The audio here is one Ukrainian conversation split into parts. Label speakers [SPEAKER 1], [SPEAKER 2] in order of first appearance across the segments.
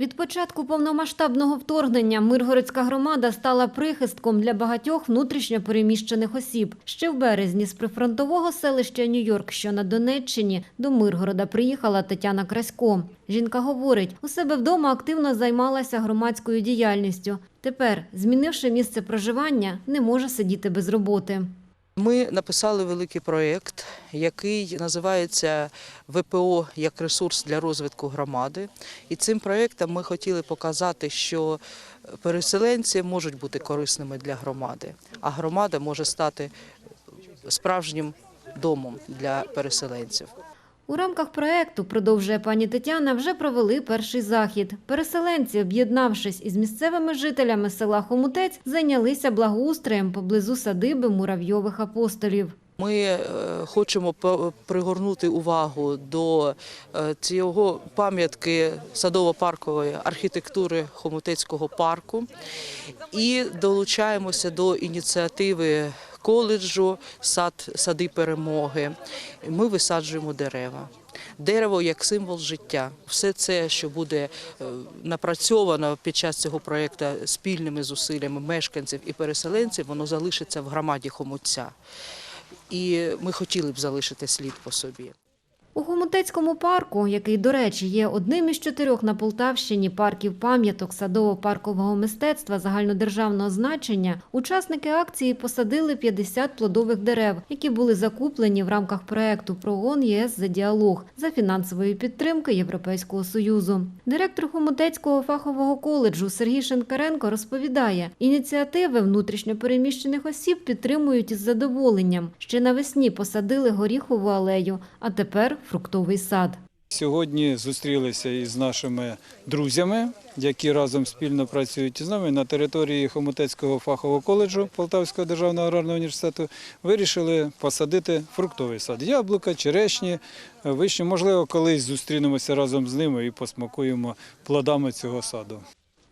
[SPEAKER 1] Від початку повномасштабного вторгнення Миргородська громада стала прихистком для багатьох внутрішньо переміщених осіб. Ще в березні з прифронтового селища Нью-Йорк, що на Донеччині, до Миргорода приїхала Тетяна Красько. Жінка говорить, у себе вдома активно займалася громадською діяльністю. Тепер, змінивши місце проживання, не може сидіти без роботи.
[SPEAKER 2] Ми написали великий проєкт, який називається ВПО як ресурс для розвитку громади. І цим проєктом ми хотіли показати, що переселенці можуть бути корисними для громади, а громада може стати справжнім домом для переселенців.
[SPEAKER 1] У рамках проекту, продовжує пані Тетяна, вже провели перший захід. Переселенці, об'єднавшись із місцевими жителями села Хомутець, зайнялися благоустроєм поблизу садиби муравйових апостолів.
[SPEAKER 2] Ми е, хочемо пригорнути увагу до е, цього пам'ятки садово-паркової архітектури Хомутецького парку і долучаємося до ініціативи коледжу сад, сади перемоги. Ми висаджуємо дерева. Дерево як символ життя. Все це, що буде е, напрацьовано під час цього проєкту спільними зусиллями мешканців і переселенців, воно залишиться в громаді Хомутця. І ми хотіли б залишити слід по собі.
[SPEAKER 1] У Хомутецькому парку, який, до речі, є одним із чотирьох на Полтавщині парків пам'яток садово-паркового мистецтва загальнодержавного значення, учасники акції посадили 50 плодових дерев, які були закуплені в рамках проекту «Прогон ЄС за діалог» за фінансової підтримки Європейського Союзу. Директор Хомутецького фахового коледжу Сергій Шенкаренко розповідає, ініціативи внутрішньопереміщених осіб підтримують із задоволенням. Ще навесні посадили горіхову алею, а тепер фруктовий сад.
[SPEAKER 3] Сьогодні зустрілися із нашими друзями, які разом спільно працюють із нами на території Хомутецького фахового коледжу Полтавського державного аграрного університету. Вирішили посадити фруктовий сад. Яблука, черешні, вишні. Можливо, колись зустрінемося разом з ними і посмакуємо плодами цього саду.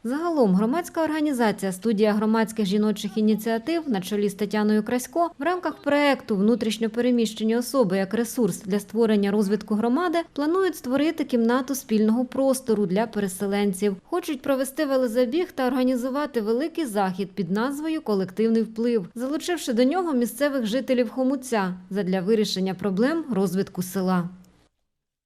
[SPEAKER 1] Загалом громадська організація студія громадських жіночих ініціатив на чолі з Тетяною Красько в рамках проекту Внутрішньопереміщені особи як ресурс для створення розвитку громади планують створити кімнату спільного простору для переселенців. Хочуть провести велозабіг та організувати великий захід під назвою Колективний вплив, залучивши до нього місцевих жителів Хомуця задля вирішення проблем розвитку села.